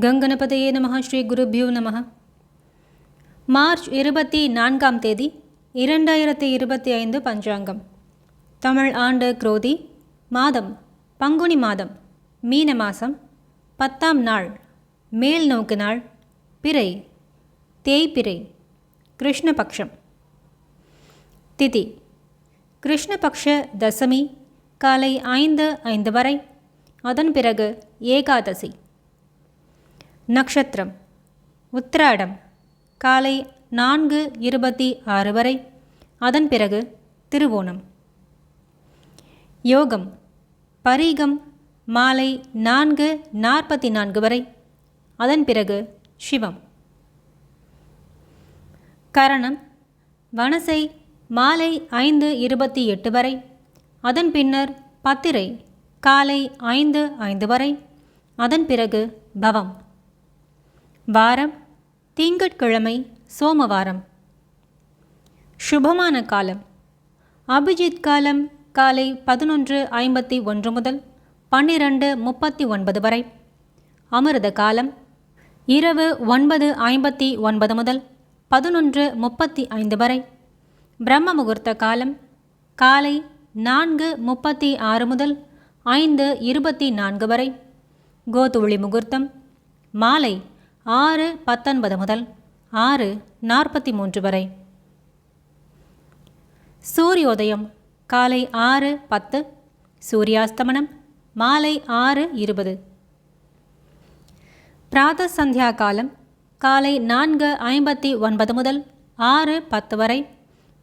கங்கணபதையே நமக ஸ்ரீ குருபியோ நமக மார்ச் இருபத்தி நான்காம் தேதி இரண்டாயிரத்தி இருபத்தி ஐந்து பஞ்சாங்கம். தமிழ் ஆண்டு குரோதி மாதம் பங்குனி மாதம் மீன மாதம் பத்தாம் நாள் மேல் நோக்கு நாள் பிறை தேய்பிறை கிருஷ்ணபக்ஷம். திதி கிருஷ்ணபக்ஷ தசமி காலை ஐந்து ஐந்து வரை அதன் பிறகு ஏகாதசி. நட்சத்திரம் உத்திராடம். காலை நான்கு இருபத்தி ஆறு வரை. அதன் பிறகு திருவோணம். யோகம். பரீகம் மாலை நான்கு நாற்பத்தி நான்கு வரை. அதன் பிறகு சிவம். கரணம். வனசை மாலை ஐந்து இருபத்தி எட்டு வரை. அதன் பின்னர் பத்திரை காலை ஐந்து ஐந்து வரை. அதன் பிறகு பவம். வாரம் திங்கட்கிழமை சோமவாரம். சுபமான காலம். அபிஜித் காலம் காலை பதினொன்று ஐம்பத்தி ஒன்று முதல் பன்னிரண்டு முப்பத்தி ஒன்பது வரை. அமிர்த காலம் இரவு ஒன்பது ஐம்பத்தி ஒன்பது முதல் பதினொன்று முப்பத்தி ஐந்து வரை. பிரம்ம முகூர்த்த காலம் காலை நான்கு முப்பத்தி ஆறு முதல் ஐந்து இருபத்தி நான்கு வரை. கோதுளி முகூர்த்தம் மாலை ஆறு பத்தொன்பது முதல் ஆறு நாற்பத்தி மூன்று வரை. சூரியோதயம் காலை ஆறு பத்து சூரியாஸ்தமனம் மாலை ஆறு இருபது. பிராத சந்தியா காலம் காலை நான்கு ஐம்பத்தி ஒன்பது முதல் ஆறு பத்து வரை.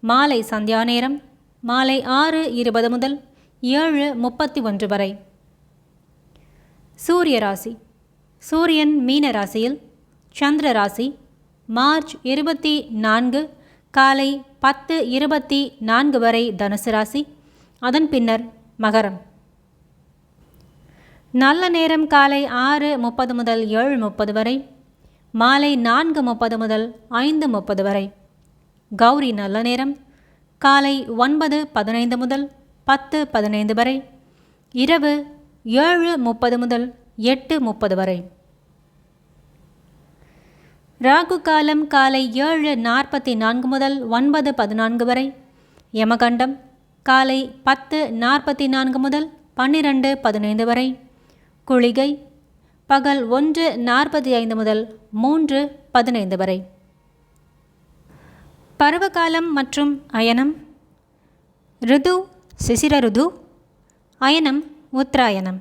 மாலை சந்தியா நேரம் மாலை ஆறு இருபது முதல் ஏழு முப்பத்தி ஒன்று வரை. சூரிய ராசி சூரியன் மீன ராசியில் சந்திர ராசி மார்ச் இருபத்தி நான்கு காலை பத்து இருபத்தி நான்கு வரை தனுசு ராசி. அதன் பின்னர் மகரம். நல்ல நேரம் காலை ஆறு முப்பது முதல் ஏழு முப்பது வரை மாலை நான்கு முப்பது முதல் ஐந்து முப்பது வரை. கௌரி நல்ல நேரம் காலை ஒன்பது பதினைந்து முதல் பத்து பதினைந்து வரை இரவு ஏழு முப்பது முதல் எட்டு முப்பது வரை. ராகு காலம் காலை ஏழு நாற்பத்தி நான்கு முதல் ஒன்பது பதினான்கு வரை. யமகண்டம் காலை பத்து நாற்பத்தி நான்கு முதல் பன்னிரண்டு பதினைந்து வரை. குளிகை பகல் ஒன்று நாற்பத்தி ஐந்து முதல் மூன்று பதினைந்து வரை. பருவகாலம் மற்றும் அயனம் ரிது சிசிர ருது அயனம் உத்தராயணம்.